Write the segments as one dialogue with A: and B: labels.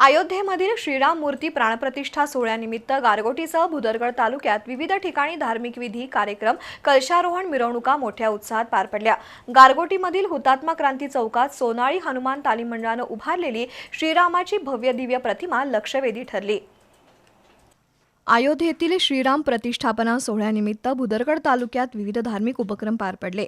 A: अयोध्येमधील श्रीराम मूर्ती प्राणप्रतिष्ठा सोहळ्यानिमित्त गारगोटीसह भुदरगड तालुक्यात विविध ठिकाणी धार्मिक विधी कार्यक्रम कलशारोहण मिरवणुका मोठ्या उत्साहात पार पडल्या. गारगोटीमधील हुतात्मा क्रांती चौकात सोनाळी हनुमान तालीम मंडळानं उभारलेली श्रीरामाची भव्य दिव्य प्रतिमा लक्षवेधी ठरली. अयोध्येतील श्रीराम प्रतिष्ठापना सोहळ्यानिमित्त भुदरगड तालुक्यात विविध धार्मिक उपक्रम पार पडले.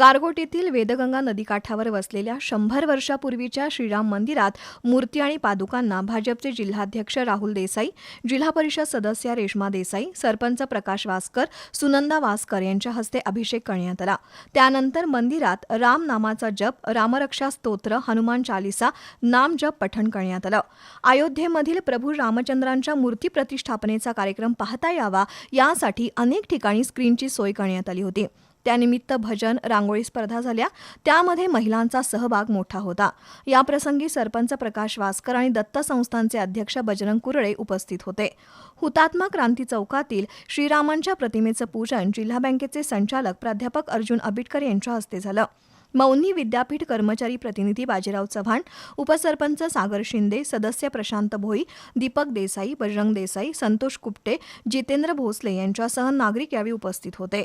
A: गारगोटीतील वेदगंगा नदीकाठावर वसलेल्या शंभर वर्षापूर्वीच्या श्रीराम मंदिरात मूर्ती आणि पादुकांना भाजपचे जिल्हाध्यक्ष राहुल देसाई जिल्हा परिषद सदस्य रेश्मा देसाई सरपंच प्रकाश वासकर सुनंदा वासकर यांच्या हस्ते अभिषेक करण्यात आला. त्यानंतर मंदिरात राम नामाचा जप रामरक्षा स्तोत्र हनुमान चालिसा नाम जप पठण करण्यात आलं. अयोध्येमधील प्रभू रामचंद्रांच्या मूर्ती प्रतिष्ठापनेचा कार्यक्रम पाहता यावा यासाठी अनेक ठिकाणी स्क्रीनची सोय करण्यात आली होती. त्यानिमित्त भजन रांगोळी स्पर्धा झाल्या. त्यामध्ये महिलांचा सहभाग मोठा होता. याप्रसंगी सरपंच प्रकाश वासकर आणि दत्त संस्थांचे अध्यक्ष बजरंग कुरळे उपस्थित होते. हुतात्मा क्रांती चौकातील श्रीरामांच्या प्रतिमेचं पूजन जिल्हा बँकेचे संचालक प्राध्यापक अर्जुन अबिटकर यांच्या हस्ते झालं. मौनी विद्यापीठ कर्मचारी प्रतिनिधी बाजीराव चव्हाण उपसरपंच सागर शिंदे सदस्य प्रशांत भोई दीपक देसाई बजरंग देसाई संतोष कुपटे जितेंद्र भोसले यांच्यासह नागरिक यावेळी उपस्थित होते.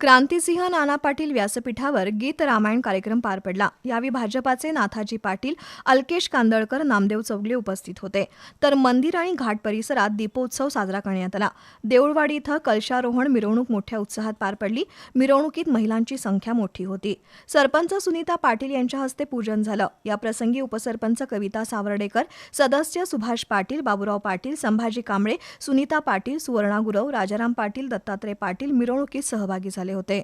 A: क्रांतिसिंह नाना पाटील व्यासपीठावर गीत रामायण कार्यक्रम पार पडला. यावेळी भाजपाचे नाथाजी पाटील अल्केश कांदळकर नामदेव चौगले उपस्थित होते. तर मंदिर आणि घाट परिसरात दीपोत्सव साजरा करण्यात आला. देऊळवाडी इथं कलशारोहण मिरवणूक मोठ्या उत्साहात पार पडली. मिरवणुकीत महिलांची संख्या मोठी होती. सरपंच सरपंच सुनीता पाटील यांच्या हस्ते पूजन झालं. या प्रसंगी उपसरपंच कविता सावर्डेकर सदस्य सुभाष पाटील बाबुराव पाटील संभाजी कांबळे सुनीता पाटील सुवर्णा गुरव राजाराम पाटील दत्तात्रय पाटील मिरवणुकीत सहभागी झाले होते.